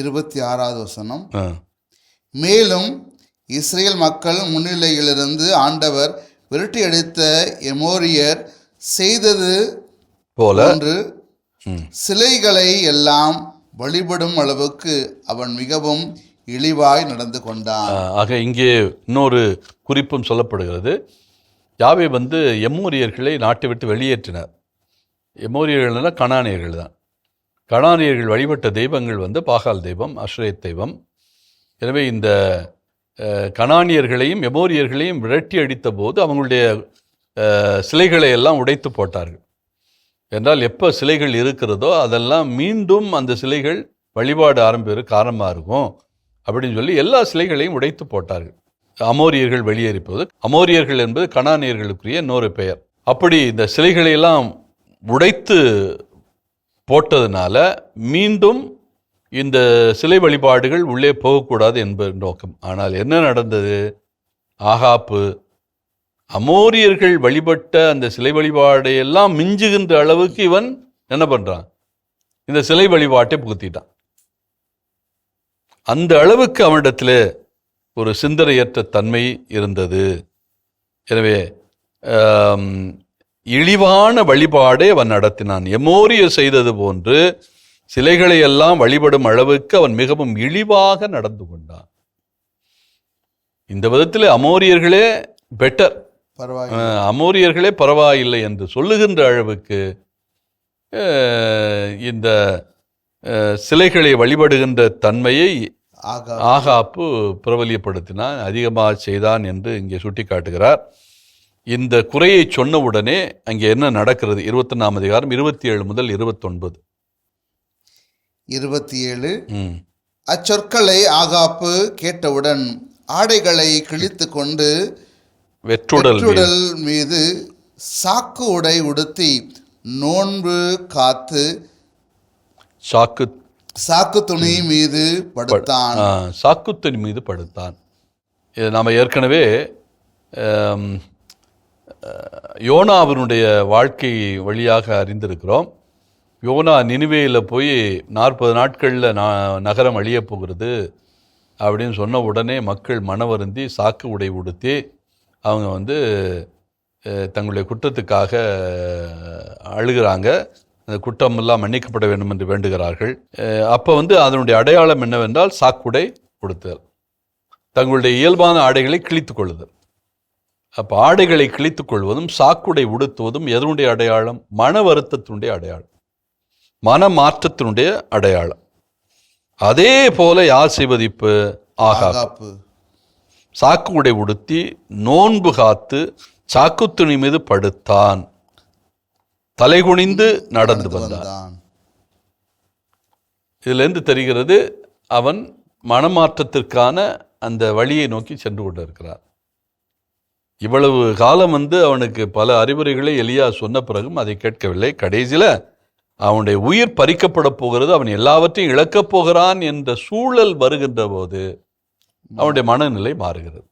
இருபத்தி ஆறாவது வசனம். மேலும் இஸ்ரேல் மக்கள் முன்னிலையிலிருந்து ஆண்டவர் விரட்டி அடித்த எமோரியர் செய்தது போல. ஒன்று சிலைகளை எல்லாம் வழிபடும் அளவுக்கு அவன் மிகவும் இழிவாய் நடந்து கொண்டான். ஆக இங்கே இன்னொரு குறிப்பும் சொல்லப்படுகிறது. யாவே வந்து எம்மூரியர்களை நாட்டை விட்டு வெளியேற்றினார். எம்மூரியர்கள்னா கணானியர்கள் தான் கணானியர்கள் வழிபட்ட தெய்வங்கள் வந்து பாகால் தெய்வம் அஸ்ரேத் தெய்வம். எனவே இந்த கணானியர்களையும் எமோரியர்களையும் விரட்டி அடித்த போது அவங்களுடைய சிலைகளை எல்லாம் உடைத்து போட்டார்கள். என்றால் எப்போ சிலைகள் இருக்கிறதோ அதெல்லாம் மீண்டும் அந்த சிலைகள் வழிபாடு ஆரம்பிக்கிற காரணமாக இருக்கும் அப்படின்னு சொல்லி எல்லா சிலைகளையும் உடைத்து போட்டார்கள். அமோரியர்கள் வெளியேறிப்போது அமோரியர்கள் என்பது கணானியர்களுக்குரிய இன்னொரு பெயர். அப்படி இந்த சிலைகளையெல்லாம் உடைத்து போட்டதுனால மீண்டும் இந்த சிலை வழிபாடுகள் உள்ளே போகக்கூடாது என்பது நோக்கம். ஆனால் என்ன நடந்தது? ஆகாப்பு அமோரியர்கள் வழிபட்ட அந்த சிலை வழிபாடையெல்லாம் மிஞ்சுகின்ற அளவுக்கு இவன் என்ன பண்ணுறான் இந்த சிலை வழிபாட்டை புகுத்திட்டான். அந்த அளவுக்கு அவனிடத்தில் ஒரு சிந்தனையற்ற தன்மை இருந்தது. எனவே இழிவான வழிபாடை அவன் நடத்தினான். எமோரியர் செய்தது போன்று சிலைகளை எல்லாம் வழிபடும் அளவுக்கு அவன் மிகவும் இழிவாக நடந்து கொண்டான். இந்த விதத்தில் அமோரியர்களே பெட்டர் அமோரியர்களே பரவாயில்லை என்று சொல்லுகின்ற அளவுக்கு இந்த சிலைகளை வழிபடுகின்ற தன்மையை ஆகா ஆகாப்பு பிரபலியப்படுத்தினான் அதிகமாக செய்தான் என்று இங்கே சுட்டிக்காட்டுகிறார். இந்த குறையை சொன்னவுடனே அங்கே என்ன நடக்கிறது? இருபத்தொன்னாம் அதிகாரம் இருபத்தி ஏழு முதல் இருபத்தொன்பது. இருபத்தி ஏழு அச்சொற்களை ஆகாப்பு கேட்டவுடன் ஆடைகளை கிழித்து கொண்டு வெற்றுடல் மீது. சாக்கு உடை உடுத்தி நோன்பு காத்து சாக்கு சாக்கு துணி மீது படுத்தான். ஆ, சாக்குத்தன் மீது படுத்தான். இது நாம் ஏற்கனவே யோனாவினுடைய வாழ்க்கை வழியாக அறிந்திருக்கிறோம். யோனா நினிவேயில் போய் நாற்பது நாட்களில் நகரம் அழியப் போகிறது அப்படின்னு சொன்ன உடனே மக்கள் மனவருந்தி சாக்கு உடை உடுத்தி அவங்க வந்து தங்களுடைய குற்றத்துக்காக அழுகிறாங்க. அந்த குற்றமெல்லாம் மன்னிக்கப்பட வேண்டும் என்று வேண்டுகிறார்கள் அப்போ வந்து அதனுடைய அடையாளம் என்னவென்றால் சாக்குடை கொடுத்தல் தங்களுடைய இயல்பான ஆடைகளை கிழித்து கொள்ளுதல். அப்போ ஆடைகளை கிழித்துக் கொள்வதும் சாக்குடை உடுத்துவதும் எதனுடைய அடையாளம்? மன வருத்தத்தினுடைய அடையாளம். மன மாற்றத்தினுடைய அடையாளம். அதே போல யார் செய்வது இப்போ ஆகா ஆகாப்பு. சாக்கு உடை உடுத்தி நோன்பு காத்து சாக்குத்துணி மீது படுத்தான். தலைகுனிந்து நடந்து வந்தான். இதிலிருந்து தெரிகிறது அவன் மனமாற்றத்திற்கான அந்த வழியை நோக்கி சென்று கொண்டிருக்கிறார். இவ்வளவு காலம் வந்து அவனுக்கு பல அறிவுரைகளை எலியா சொன்ன பிறகும் அதை கேட்கவில்லை. கடைசியில் அவனுடைய உயிர் பறிக்கப்பட போகிறது அவன் எல்லாவற்றையும் இழக்கப் போகிறான் என்ற சூழல் வருகின்ற போது அவனுடைய மனநிலை மாறுகிறது.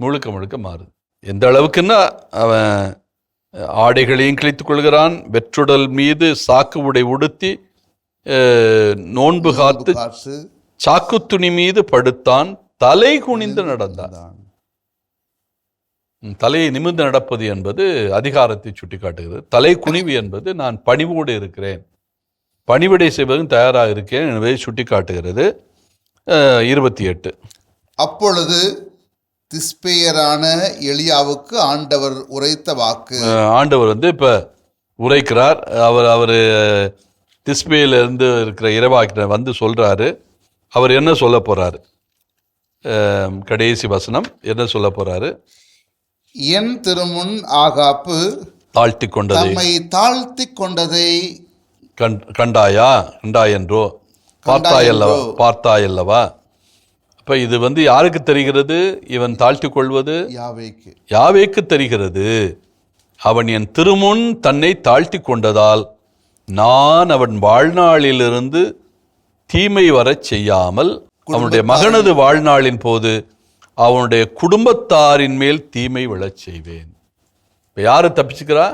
முழுக்க முழுக்க மாறுது. எந்த அளவுக்குன்னா அவன் ஆடைகளையும் கிழித்துக் கொள்கிறான் வெற்றுடல் மீது சாக்கு உடை உடுத்தி நோன்பு காத்து காற்று சாக்குத்துணி மீது படுத்தான் தலை குனிந்து நடந்தான். தலையை நிமிர்ந்து நடப்பது என்பது அதிகாரத்தை சுட்டிக்காட்டுகிறது. தலை குனிவு என்பது நான் பணிவோடு இருக்கிறேன். பணிவிடை செய்வதும் தயாராக இருக்கேன் என்பதை சுட்டிக்காட்டுகிறது. இருபத்தி எட்டு. அப்பொழுது திஸ்பேயரான எலியாவுக்கு ஆண்டவர் உரைத்த வாக்கு. ஆண்டவர் வந்து இப்போ உரைக்கிறார். அவர் அவர் இருந்து இருக்கிற இறைவாக்கினர் வந்து சொல்கிறாரு அவர் என்ன சொல்ல போகிறாரு கடைசி வசனம் என்ன சொல்ல போகிறாரு என் திருமுன் ஆகாப்பு தாழ்த்தி கொண்டதை தம்மை தாழ்த்தி கொண்டதை கண் கண்டாயா? கண்டாயென்றோ? பார்த்தாயல்லவா? பார்த்தாயல்லவா? அப்போ இது வந்து யாருக்கு தெரிகிறது? இவன் தாழ்த்தி கொள்வது யாவேக்கு. யாவேக்கு தெரிகிறது? அவன் என் திருமுன் தன்னை தாழ்த்தி கொண்டதால் நான் அவன் வாழ்நாளிலிருந்து தீமை வரச் செய்யாமல் அவனுடைய மகனது வாழ்நாளின் போது அவனுடைய குடும்பத்தாரின் மேல் தீமை விழச் செய்வேன். இப்போ யாரு தப்பிச்சுக்கிறா?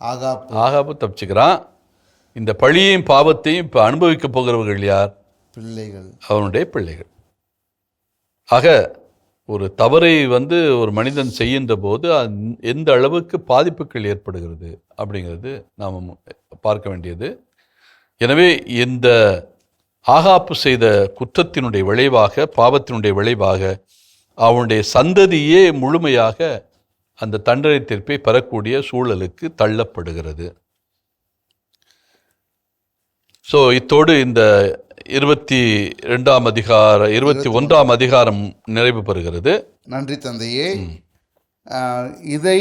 ஆகாப்பு. ஆகாபு தப்பிச்சுக்கிறான் இந்த பழியையும் பாவத்தையும் இப்போ அனுபவிக்க போகிறவர்கள் யார்? பிள்ளைகள். அவனுடைய பிள்ளைகள். ஆக ஒரு தவறை வந்து ஒரு மனிதன் செய்கின்ற போது எந்த அளவுக்கு பாதிப்புகள் ஏற்படுகிறது அப்படிங்கிறது நாம் பார்க்க வேண்டியது. எனவே இந்த ஆகாப்பு செய்த குற்றத்தினுடைய விளைவாக பாவத்தினுடைய விளைவாக அவனுடைய சந்ததியே முழுமையாக அந்த தண்டனை தீர்ப்பை பெறக்கூடிய சூழலுக்கு தள்ளப்படுகிறது. ஸோ இத்தோடு இந்த இருபத்தி ரெண்டாம் அதிகார இருபத்தி ஒன்றாம் அதிகாரம் நிறைவு பெறுகிறது. நன்றி தந்தையே. இதை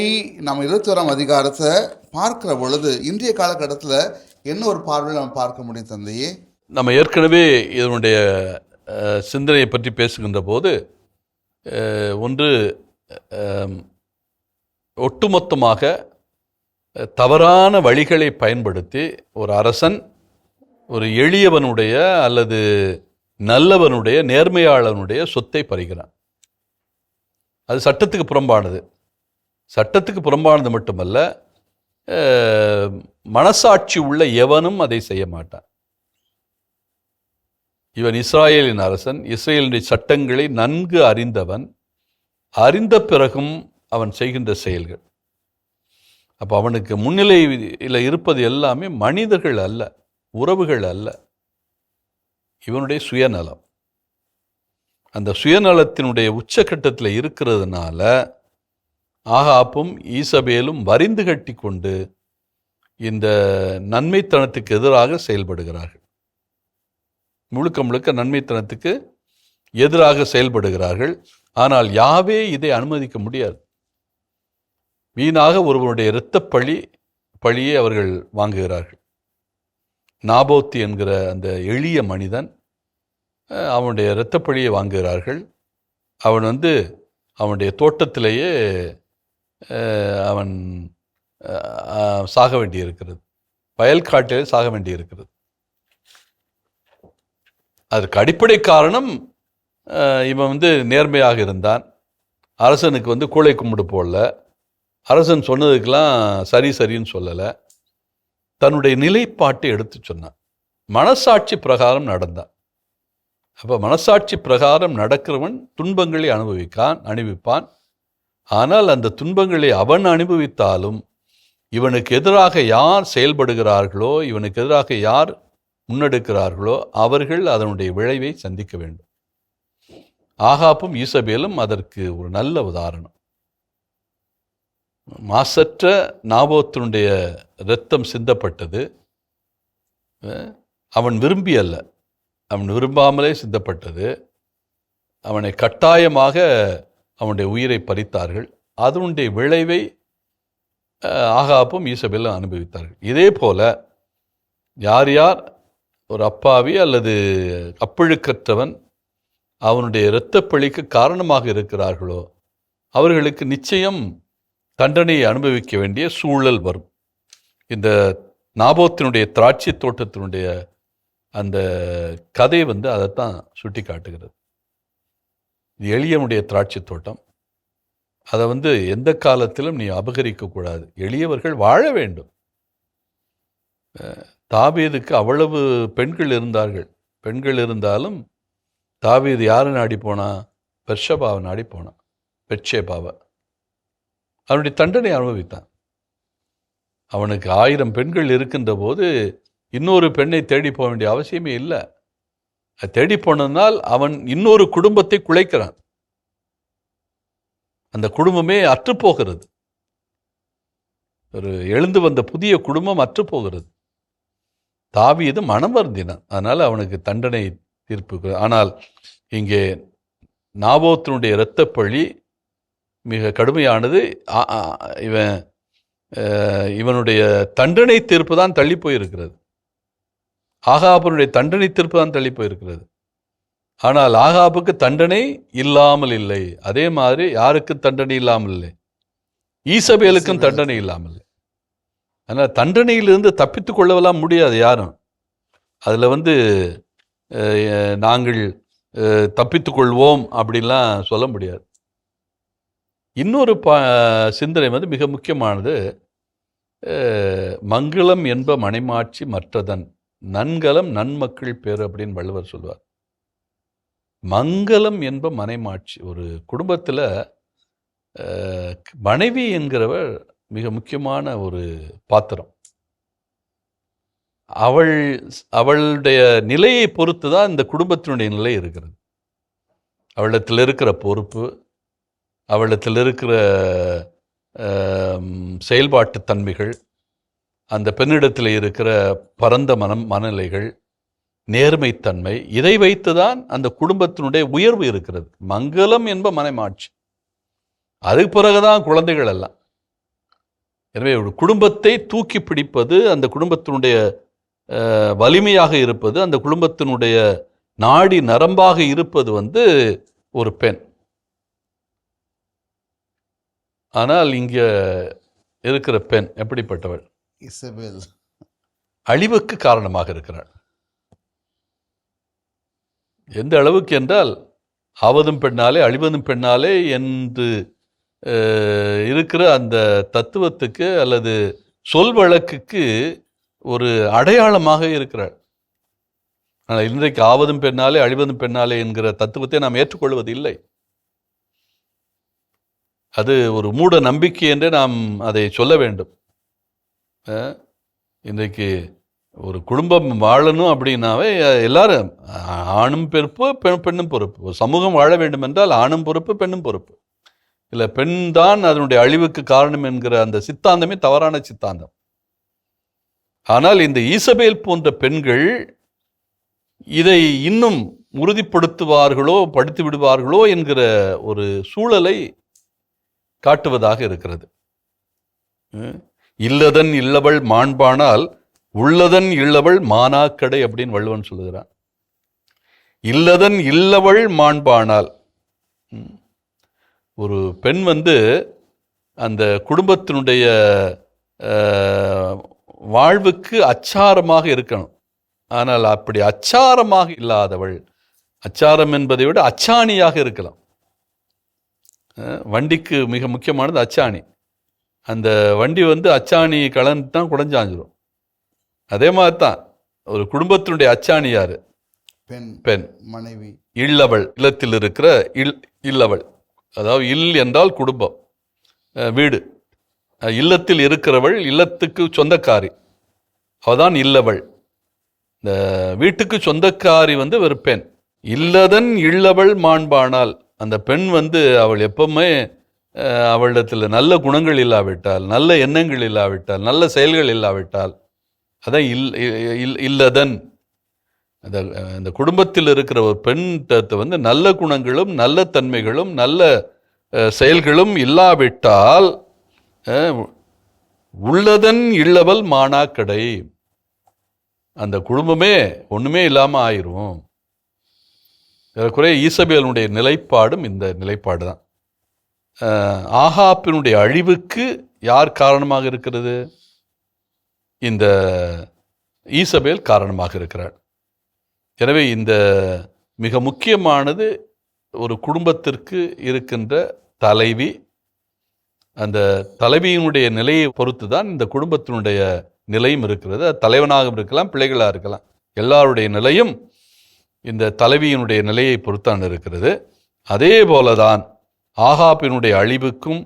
நம்ம இருபத்தி ஓராம் அதிகாரத்தை பார்க்கிற பொழுது இன்றைய காலகட்டத்தில் என்ன ஒரு பார்வையில் நம்ம பார்க்க முடியும் தந்தையே? நம்ம ஏற்கனவே இதனுடைய சிந்தனையை பற்றி பேசுகின்ற போது ஒன்று ஒட்டுமொத்தமாக தவறான வழிகளை பயன்படுத்தி ஒரு அரசன் ஒரு எளியவனுடைய அல்லது நல்லவனுடைய நேர்மையாளனுடைய சொத்தை பறிக்கிறான். அது சட்டத்துக்கு புறம்பானது. சட்டத்துக்கு புறம்பானது மட்டுமல்ல மனசாட்சி உள்ள எவனும் அதை செய்ய மாட்டான். இவன் இஸ்ராயேலின் அரசன் இஸ்ரேலினுடைய சட்டங்களை நன்கு அறிந்தவன் அறிந்த பிறகும் அவன் செய்கின்ற செயல்கள். அப்போ அவனுக்கு முன்னிலையில் இருப்பது எல்லாமே மனிதர்கள் அல்ல உறவுகள் அல்ல. இவனுடைய சுயநலம். அந்த சுயநலத்தினுடைய உச்சக்கட்டத்தில் இருக்கிறதுனால ஆகாப்பும் ஈசபேலும் வரிந்து கட்டி கொண்டு இந்த நன்மைத்தனத்துக்கு எதிராக செயல்படுகிறார்கள். முழுக்க முழுக்க நன்மைத்தனத்துக்கு எதிராக செயல்படுகிறார்கள். ஆனால் யாவே இதை அனுமதிக்க முடியாது. வீணாக ஒருவனுடைய இரத்த பழி பழியை அவர்கள் வாங்குகிறார்கள். நாபோத்தி என்கிற அந்த எளிய மனிதன் அவனுடைய இரத்த பழியை வாங்குகிறார்கள். அவன் வந்து அவனுடைய தோட்டத்திலேயே அவன் சாக வேண்டியிருக்கிறது. வயல்காட்டிலே சாக வேண்டியிருக்கிறது. அதற்கு அடிப்படை காரணம் இவன் வந்து நேர்மையாக இருந்தான். அரசனுக்கு வந்து கூளை கும்பிடு போடல. அரசன் சொன்னதுக்கெல்லாம் சரி சரின்னு சொல்லலை. தன்னுடைய நிலைப்பாட்டை எடுத்து சொன்னான். மனசாட்சி பிரகாரம் நடந்தான். அப்போ மனசாட்சி பிரகாரம் நடக்கிறவன் துன்பங்களை அனுபவிக்கான் அனுபவிப்பான் ஆனால் அந்த துன்பங்களை அவன் அனுபவித்தாலும் இவனுக்கு எதிராக யார் செயல்படுகிறார்களோ இவனுக்கு எதிராக யார் முன்னெடுக்கிறார்களோ அவர்கள் அதனுடைய விளைவை சந்திக்க வேண்டும். ஆகாப்பும் ஈசபேலும் அதற்கு ஒரு நல்ல உதாரணம். மாசற்ற நாபோத்தினுடைய இரத்தம் சிந்தப்பட்டது. அவன் விரும்பி அல்ல. அவன் விரும்பாமலே சிந்தப்பட்டது. அவனை கட்டாயமாக அவனுடைய உயிரை பறித்தார்கள். அதனுடைய விளைவை ஆகாப்பும் ஈசபேலும் அனுபவித்தார்கள். இதே போல யார் யார் ஒரு அப்பாவி அல்லது அப்பழுக்கற்றவன் அவனுடைய இரத்தப்பழிக்கு காரணமாக இருக்கிறார்களோ அவர்களுக்கு நிச்சயம் தண்டனையை அனுபவிக்க வேண்டிய சூழல் வரும். இந்த நாபோத்தினுடைய திராட்சை தோட்டத்தினுடைய அந்த கதை வந்து அதைத்தான் சுட்டி காட்டுகிறது இது திராட்சை தோட்டம். அதை வந்து எந்த காலத்திலும் நீ அபகரிக்கக்கூடாது எளியவர்கள் வாழ வேண்டும். தாவீதுக்கு அவ்வளவு பெண்கள் இருந்தார்கள். பெண்கள் இருந்தாலும் தாவீது யாரை நாடி போனா? பெர்ஷபாவை நாடி போனான் பெட்சேபாவை அவனுடைய தண்டனை அனுபவித்தான். அவனுக்கு ஆயிரம் பெண்கள் இருக்கின்ற போது இன்னொரு பெண்ணை தேடி போக வேண்டிய அவசியமே இல்லை. அது தேடி போனதால் அவன் இன்னொரு குடும்பத்தை குலைக்கிறான். அந்த குடும்பமே அற்றுப்போகிறது. ஒரு எழுந்து வந்த புதிய குடும்பம் அற்றுப்போகிறது. தாவீது மனம் வருந்தினான் அதனால் அவனுக்கு தண்டனை தீர்ப்பு ஆனால் இங்கே நாபோத்தினுடைய இரத்தப்பழி மிக கடுமையானது. இவன் இவனுடைய தண்டனை தீர்ப்பு தான் தள்ளி போயிருக்கிறது. ஆகாபனுடைய தண்டனை தீர்ப்பு தான் தள்ளி போயிருக்கிறது. ஆனால் ஆகாபுக்கு தண்டனை இல்லாமல் இல்லை. அதே மாதிரி யாருக்கு தண்டனை இல்லாமல் இல்லை. ஈசபேலுக்கும் தண்டனை இல்லாமல் இல்லை. அதனால் தண்டனையிலிருந்து தப்பித்து கொள்ளவெல்லாம் முடியாது யாரும். அதில் வந்து நாங்கள் தப்பித்துக்கொள்வோம் கொள்வோம் அப்படின்லாம் சொல்ல முடியாது. இன்னொரு பா சிந்தனை வந்து மிக முக்கியமானது மங்களம் என்ப மனைமாட்சி மற்றதன் நன்கலம் நன்மக்கள் பேர் அப்படின்னு வள்ளுவர் சொல்வார் மங்களம் என்ப மனைமாட்சி ஒரு குடும்பத்தில் மனைவி என்கிறவர் மிக முக்கியமான ஒரு பாத்திரம். அவள் அவளுடைய நிலையை பொறுத்து தான் இந்த குடும்பத்தினுடைய நிலை இருக்கிறது. அவளிடத்தில் இருக்கிற பொறுப்பு அவளிடத்தில் இருக்கிற செயல்பாட்டு தன்மைகள் அந்த பெண்ணிடத்தில் இருக்கிற பரந்த மனம் மனநிலைகள் நேர்மைத்தன்மை இதை வைத்து தான் அந்த குடும்பத்தினுடைய உயர்வு இருக்கிறது. மங்களம் என்ப மனைமாட்சி. அதுக்கு பிறகுதான் குழந்தைகள் எல்லாம். எனவே ஒரு குடும்பத்தை தூக்கி பிடிப்பது அந்த குடும்பத்தினுடைய வலிமையாக இருப்பது அந்த குடும்பத்தினுடைய நாடி நரம்பாக இருப்பது வந்து ஒரு பெண். ஆனால் இங்க இருக்கிற பெண் எப்படிப்பட்டவள்? இசபேல். அழிவுக்கு காரணமாக இருக்கிறாள். எந்த அளவுக்கு என்றால் ஆவதும் பெண்ணாலே அழிவதும் பெண்ணாலே என்று இருக்கிற அந்த தத்துவத்துக்கு அல்லது சொல் வழக்குக்கு ஒரு அடையாளமாக இருக்கிறாள். ஆனால் இன்றைக்கு ஆவதும் பெண்ணாலே அழிவதும் பெண்ணாலே என்கிற தத்துவத்தை நாம் ஏற்றுக்கொள்வது இல்லை அது ஒரு மூட நம்பிக்கை என்றே நாம் அதை சொல்ல வேண்டும். இன்றைக்கு ஒரு குடும்பம் வாழணும் அப்படின்னாவே எல்லாரும் ஆணும் பொறுப்பு பெண் பெண்ணும் பொறுப்பு. ஒரு சமூகம் வாழ வேண்டும் என்றால் ஆணும் பொறுப்பு பெண்ணும் பொறுப்பு. இல்லை பெண் தான் அதனுடைய அழிவுக்கு காரணம் என்கிற அந்த சித்தாந்தமே தவறான சித்தாந்தம் ஆனால் இந்த ஈசபேல் போன்ற பெண்கள் இதை இன்னும் உறுதிப்படுத்துவார்களோ படுத்தி விடுவார்களோ என்கிற ஒரு சூழலை காட்டுவதாக இருக்கிறது இல்லதன் இல்லவள் மாண்பானால் உள்ளதன் இல்லவள் மானாக்கடை அப்படின்னு வள்ளுவன் சொல்லுகிறான் இல்லதன் இல்லவள் மாண்பானால் ம். ஒரு பெண் வந்து அந்த குடும்பத்தினுடைய வாழ்வுக்கு அச்சாரமாக இருக்கணும். ஆனால் அப்படி அச்சாரமாக இல்லாதவள் அச்சாரம் என்பதை விட அச்சாணியாக இருக்கலாம். வண்டிக்கு மிக முக்கியமானது அச்சாணி. அந்த வண்டி வந்து அச்சாணி கலந்துட்டா குடஞ்சாஞ்சிரும். அதே மாதிரி தான் ஒரு குடும்பத்தினுடைய அச்சாணி யாரு? பெண். பெண். மனைவி. இல்லவள். இல்லத்தில் இருக்கிற இல் இல்லவள். அதாவது இல் என்றால் குடும்பம் வீடு. இல்லத்தில் இருக்கிறவள் இல்லத்துக்கு சொந்தக்காரி. அவதான் இல்லவள். இந்த வீட்டுக்கு சொந்தக்காரி வந்து ஒரு பெண். இல்லதன் இல்லவள் மாண்பானால் அந்த பெண் வந்து அவள் எப்பவுமே அவளிடத்தில் நல்ல குணங்கள் இல்லாவிட்டால் நல்ல எண்ணங்கள் இல்லாவிட்டால் நல்ல செயல்கள் இல்லாவிட்டால் அதான் இல் இல்- இல்லதன். அந்த அந்த குடும்பத்தில் இருக்கிற ஒரு பெண் வந்து நல்ல குணங்களும் நல்ல தன்மைகளும் நல்ல செயல்களும் இல்லாவிட்டால் உள்ளதன் இல்லவல் மானாக்கடை அந்த குடும்பமே ஒன்றுமே இல்லாமல் ஆயிரும். ஏறக்குறைய ஈசபேலனுடைய நிலைப்பாடும் இந்த நிலைப்பாடு தான். ஆகாப்பினுடைய அழிவுக்கு யார் காரணமாக இருக்கிறது? இந்த ஈசபேல் காரணமாக இருக்கிறார். எனவே இந்த மிக முக்கியமானது ஒரு குடும்பத்திற்கு இருக்கின்ற தலைவி. அந்த தலைவியினுடைய நிலையை பொறுத்து தான் இந்த குடும்பத்தினுடைய நிலையும் இருக்கிறது. அது தலைவனாகவும் இருக்கலாம் பிள்ளைகளாக இருக்கலாம். எல்லாருடைய நிலையும் இந்த தலைவியினுடைய நிலையை பொறுத்தான் இருக்கிறது. அதே போலதான் ஆகாப்பினுடைய அழிவுக்கும்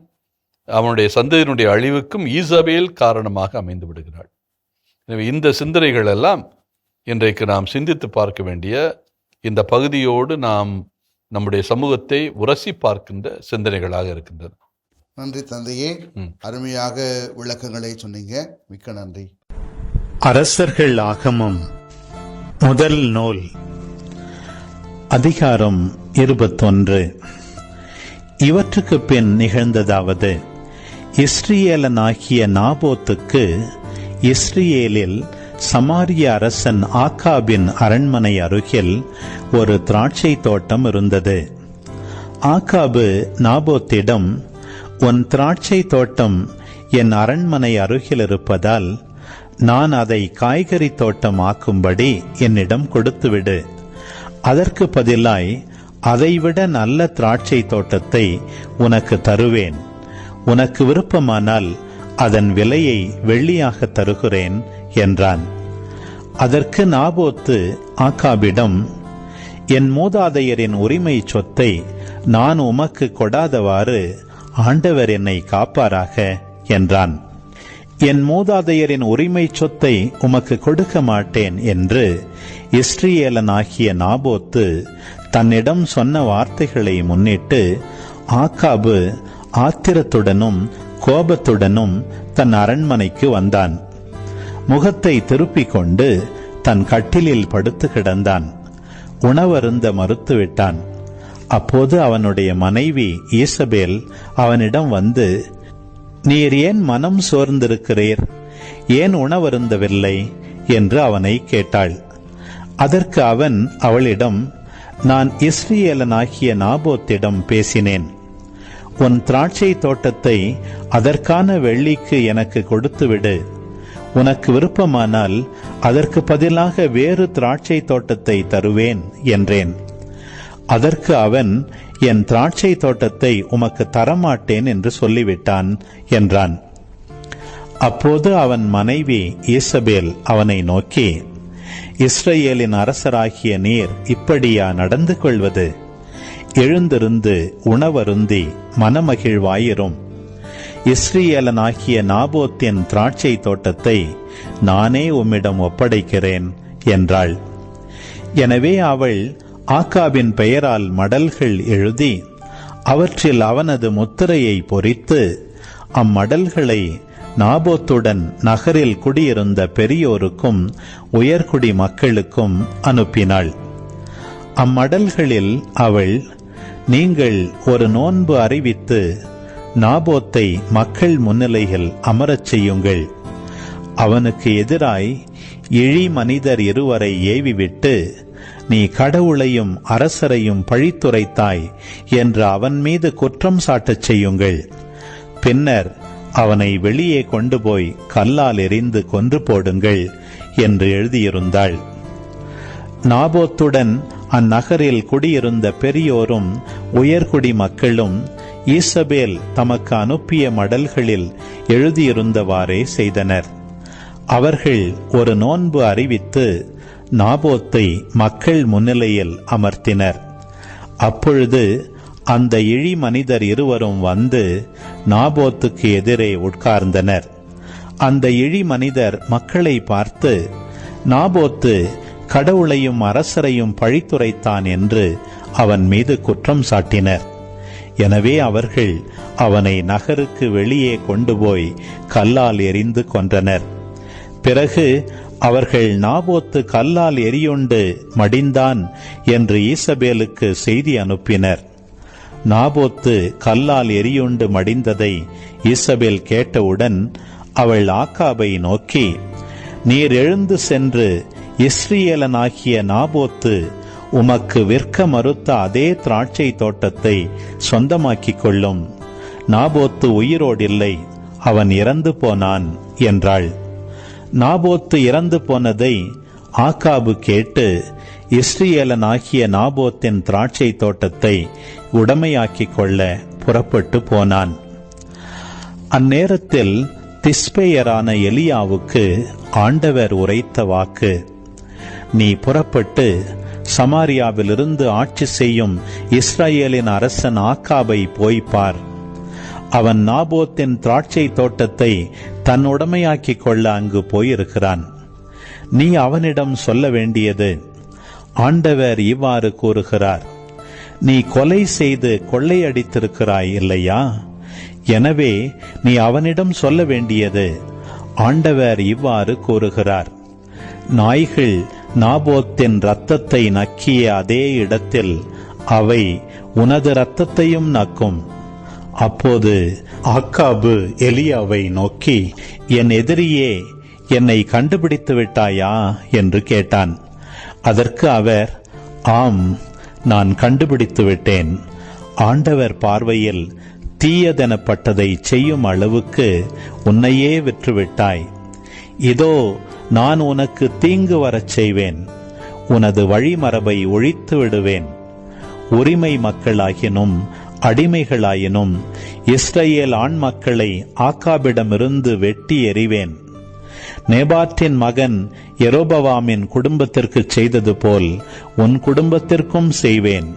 அவனுடைய சந்ததியினுடைய அழிவுக்கும் ஈசபேல் காரணமாக அமைந்து விடுகிறாள். எனவே இந்த சிந்தனைகள் எல்லாம் இன்றைக்கு நாம் சிந்தித்து பார்க்க வேண்டிய இந்த பகுதியோடு நாம் நம்முடைய சமூகத்தை உரசி பார்க்கின்ற சிந்தனைகளாக இருக்கின்றன. நன்றி தந்தையே. அருமையாக விளக்கங்களை சொன்னீங்க. மிக்க நன்றி. அரசர்கள் ஆகமம் முதல் நூல் அதிகாரம் இருபத்தொன்று. இவற்றுக்கு பின் நிகழ்ந்ததாவது இஸ்ரேலனாகிய நாபோத்துக்கு இஸ்ரேலில் சமாரிய அரசன் ஆக்காபின் அரண்மனை அருகில் ஒரு திராட்சை தோட்டம் இருந்தது. ஆக்காபு நாபோத்திடம் உன் திராட்சை தோட்டம் என் அரண்மனை அருகில் இருப்பதால் நான் அதை காய்கறி தோட்டம் ஆக்கும்படி என்னிடம் கொடுத்துவிடு. அதற்கு பதிலாய் அதைவிட நல்ல திராட்சை தோட்டத்தை உனக்கு தருவேன். உனக்கு விருப்பமானால் அதன் விலையை வெள்ளியாக தருகிறேன் என்றான். அதற்கு நாபோத்து ஆக்காபிடம் என் மூதாதையரின் உரிமை சொத்தை நான் உமக்கு கொடாதவாறு ஆண்டவர் என்னை காப்பாராக என்றான். என் மூதாதையரின் உரிமை சொத்தை உமக்கு கொடுக்க மாட்டேன் என்று இஸ்ரேலனாகிய நாபோத்து தன்னிடம் சொன்ன வார்த்தைகளை முன்னிட்டு ஆக்காபு ஆத்திரத்துடனும் கோபத்துடனும் தன் அரண்மனைக்கு வந்தான். முகத்தை திருப்பிக் கொண்டு தன் கட்டிலில் படுத்து கிடந்தான். உணவருந்த மறுத்துவிட்டான். அப்போது அவனுடைய மனைவி ஈசபேல் அவனிடம் வந்து நீர் ஏன் மனம் சோர்ந்திருக்கிறீர்? ஏன் உணவருந்தவில்லை? என்று அவனை கேட்டாள். அதற்கு அவன் அவளிடம் நான் இஸ்ரேலனாகிய நாபோத்திடம் பேசினேன். உன் திராட்சை தோட்டத்தை அதற்கான வெள்ளிக்கு எனக்கு கொடுத்துவிடு. உனக்கு விருப்பமானால் அதற்கு பதிலாக வேறு திராட்சை தோட்டத்தை தருவேன் என்றேன். அதற்கு அவன் என் திராட்சை தோட்டத்தை உமக்கு தரமாட்டேன் என்று சொல்லிவிட்டான் என்றான். அப்போது அவன் மனைவி ஈசபேல் அவனை நோக்கி இஸ்ரேலின் அரசராகிய நீர் இப்படியா நடந்து கொள்வது? எழுந்திருந்து உணவருந்தி மனமகிழ்வாயிரும். இஸ்ரேலனாகிய நாபோத்தின் திராட்சை தோட்டத்தை நானே உம்மிடம் ஒப்படைக்கிறேன் என்றாள். எனவே அவள் ஆக்காவின் பெயரால் மடல்கள் எழுதி அவற்றில் அவனது முத்திரையை பொறித்து அம்மடல்களை நாபோத்துடன் நகரில் குடியிருந்த பெரியோருக்கும் உயர்குடி மக்களுக்கும் அனுப்பினாள். அம்மடல்களில் அவள் நீங்கள் ஒரு நோன்பு அறிவித்து நாபோத்தை மக்கள் முன்னிலையில் அமரச் செய்யுங்கள். அவனுக்கு எதிராய் இழி மனிதர் இருவரை ஏவிவிட்டு நீ கடவுளையும் அரசரையும் பழித்துரைத்தாய் என்று அவன் மீது குற்றம் சாட்டச் செய்யுங்கள். பின்னர் அவனை வெளியே கொண்டு போய் கல்லால் எறிந்து கொன்று போடுங்கள் என்று எழுதியிருந்தாள். நாபோத்துடன் அந்நகரில் குடியிருந்த பெரியோரும் உயர்குடி மக்களும் ஈசபேல் தமக்கு அனுப்பிய மடல்களில் எழுதியிருந்தவாறே செய்தனர். அவர்கள் ஒரு நோன்பு அறிவித்து நாபோத்தை மக்கள் முன்னிலையில் அமர்த்தினர். அப்பொழுது அந்த இழி மனிதர் இருவரும் வந்து நாபோத்துக்கு எதிரே உட்கார்ந்தனர். அந்த இழி மனிதர் மக்களை பார்த்து நாபோத்து கடவுளையும் அரசரையும் பழித்துரைத்தான் என்று அவன் மீது குற்றம் சாட்டினர். எனவே அவர்கள் அவனை நகருக்கு வெளியே கொண்டு போய் கல்லால் எரிந்து கொன்றனர். பிறகு அவர்கள் நாபோத்து கல்லால் எரியுண்டு மடிந்தான் என்று ஈசபேலுக்கு செய்தி அனுப்பினர். நாபோத்து கல்லால் எரியுண்டு மடிந்ததை ஈசபேல் கேட்டவுடன் அவள் ஆக்காபை நோக்கி நீர் எழுந்து சென்று இஸ்ரேலனாகிய நாபோத்து உமக்கு விற்க மறுத்த அதே திராட்சை தோட்டத்தை சொந்தமாக்கிக் கொள்ளும். நாபோத்து உயிரோடில்லை அவன் இறந்து போனான் என்றாள். நாபோத்து இறந்து போனதை ஆக்காபு கேட்டு இஸ்ரேலனாகிய நாபோத்தின் திராட்சை தோட்டத்தை உடமையாக்கிக் கொள்ள புறப்பட்டு போனான். அந்நேரத்தில் திஸ்பேயரான எலியாவுக்கு ஆண்டவர் உரைத்த வாக்கு நீ புறப்பட்டு சமாரியாவிலிருந்து ஆட்சி செய்யும் இஸ்ரேலின் அரசன் ஆக்காபை போய் பார். அவன் நாபோத்தின் திராட்சை தோட்டத்தை தன் உடமையாக்கிக் கொள்ள அங்கு போயிருக்கிறான். நீ அவனிடம் சொல்ல வேண்டியது ஆண்டவர் இவ்வாறு கூறுகிறார் நீ கொலை செய்து கொள்ளையடித்திருக்கிறாய் இல்லையா? எனவே நீ அவனிடம் சொல்ல வேண்டியது ஆண்டவர் இவ்வாறு கூறுகிறார் நாய்கள் நாபோத்தின் இரத்தத்தை நக்கிய அதே இடத்தில் அவை உனது இரத்தத்தையும் நக்கும். அப்போது ஆக்காபு எலியாவை நோக்கி என் எதிரியே என்னை கண்டுபிடித்து விட்டாயா? என்று கேட்டான். அதற்கு அவர் ஆம் நான் கண்டுபிடித்து விட்டேன். ஆண்டவர் பார்வையில் தீயதெனப்பட்டதை செய்யும் அளவுக்கு உன்னையே விற்றுவிட்டாய். இதோ நான் உனக்கு தீங்கு வரச் செய்வேன். உனது வழிமரபை ஒழித்து விடுவேன். உரிமை மக்களாகினும் அடிமைகளாயினும் இஸ்ரேல் ஆண் மக்களை ஆக்காபிடமிருந்து வெட்டி எறிவேன். நேபாத்தின் மகன் எரோபவாமின் குடும்பத்திற்கு செய்தது போல் உன் குடும்பத்திற்கும் செய்வேன்.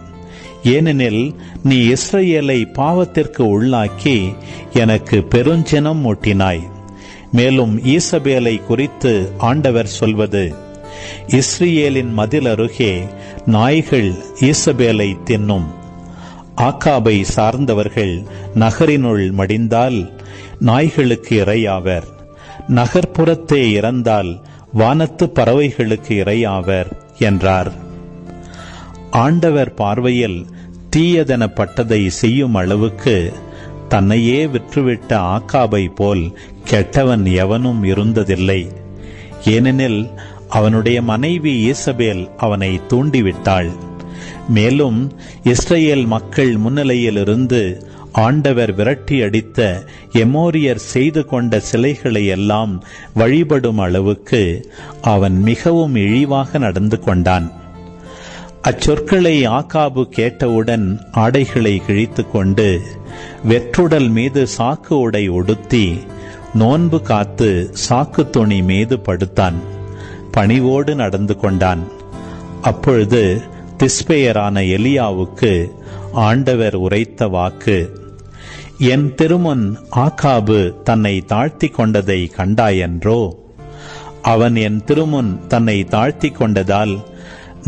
ஏனெனில் நீ இஸ்ரேலை பாவத்திற்கு உள்ளாக்கி எனக்கு பெருஞ்சினம் மூட்டினாய். மேலும் ஈசபேலை குறித்து ஆண்டவர் சொல்வது இஸ்ரேலின் மதில் அருகே நாய்கள் ஈசபேலை தின்னும். ஆக்காபை சார்ந்தவர்கள் நகரினுள் மடிந்தால் நாய்களுக்கு இரையாவர். நகர்ப்புறத்தே இறந்தால் வானத்து பறவைகளுக்கு இரையாவர் என்றார். ஆண்டவர் பார்வையில் தீயதெனப்பட்டதை செய்யும் அளவுக்கு தன்னையே விற்றுவிட்ட ஆக்காபை போல் கெட்டவன் எவனும் இருந்ததில்லை. ஏனெனில் அவனுடைய மனைவி ஈசபேல் அவனை தூண்டிவிட்டாள். மேலும் இஸ்ரேல் மக்கள் முன்னிலையிலிருந்து ஆண்டவர் விரட்டி அடித்த எமோரியர் செய்து கொண்ட சிலைகளை எல்லாம் வழிபடும் அளவுக்கு அவன் மிகவும் இழிவாக நடந்து கொண்டான். அச்சொற்களை ஆக்காபு கேட்டவுடன் ஆடைகளை கிழித்துக்கொண்டு வெற்றுடல் மீது சாக்கு உடை உடுத்தி நோன்பு காத்து சாக்கு துணி மீது படுத்தான். பணிவோடு நடந்து கொண்டான். அப்பொழுது திஸ்பெயரான எலியாவுக்கு ஆண்டவர் உரைத்த வாக்கு என் திருமுன் ஆக்காபு தன்னை தாழ்த்தி கொண்டதை கண்டாயன்றோ? அவன் என் திருமுன் தன்னை தாழ்த்தி கொண்டதால்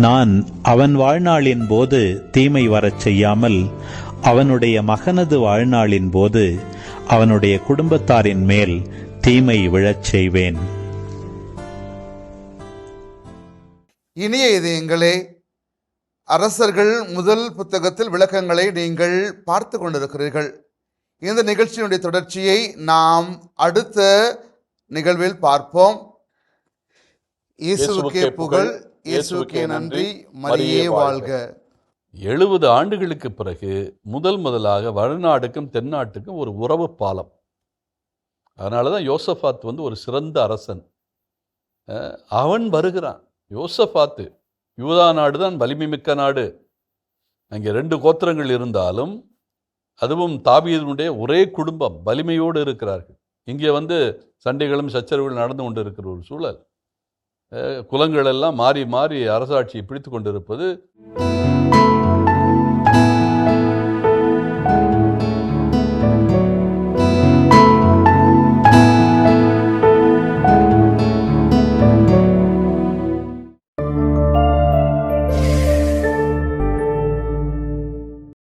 நான் அவன் வாழ்நாளின் போது தீமை வரச் செய்யாமல் அவனுடைய மகனது வாழ்நாளின் போது அவனுடைய குடும்பத்தாரின் மேல் தீமை விழச் செய்வேன். இனிய இதயங்களே அரசர்கள் முதல் புத்தகத்தில் விளக்கங்களை நீங்கள் பார்த்து கொண்டிருக்கிறீர்கள். இந்த நிகழ்ச்சியினுடைய தொடர்ச்சியை நாம் அடுத்த நிகழ்வில் பார்ப்போம். இயேசுவுக்கே புகழ். இயேசுவுக்கே நன்றி. மரியே வாழ்க. எழுபது ஆண்டுகளுக்கு பிறகு முதல் முதலாக வடநாட்டுக்கும் தென்னாட்டுக்கும் ஒரு உறவு பாலம். அதனால தான் யோசபாத் வந்து ஒரு சிறந்த அரசன். அவன் வருகிறான். யோசபாத்து யூதா நாடு தான் வலிமை மிக்க நாடு. அங்கே ரெண்டு கோத்திரங்கள் இருந்தாலும் அதுவும் தாபீதனுடைய ஒரே குடும்பம் வலிமையோடு இருக்கிறார்கள். இங்கே வந்து சண்டைகளும் சச்சரவுகளும் நடந்து கொண்டு இருக்கிற ஒரு சூழல். குலங்கள் எல்லாம் மாறி மாறி அரசாட்சியை பிடித்து கொண்டிருப்பது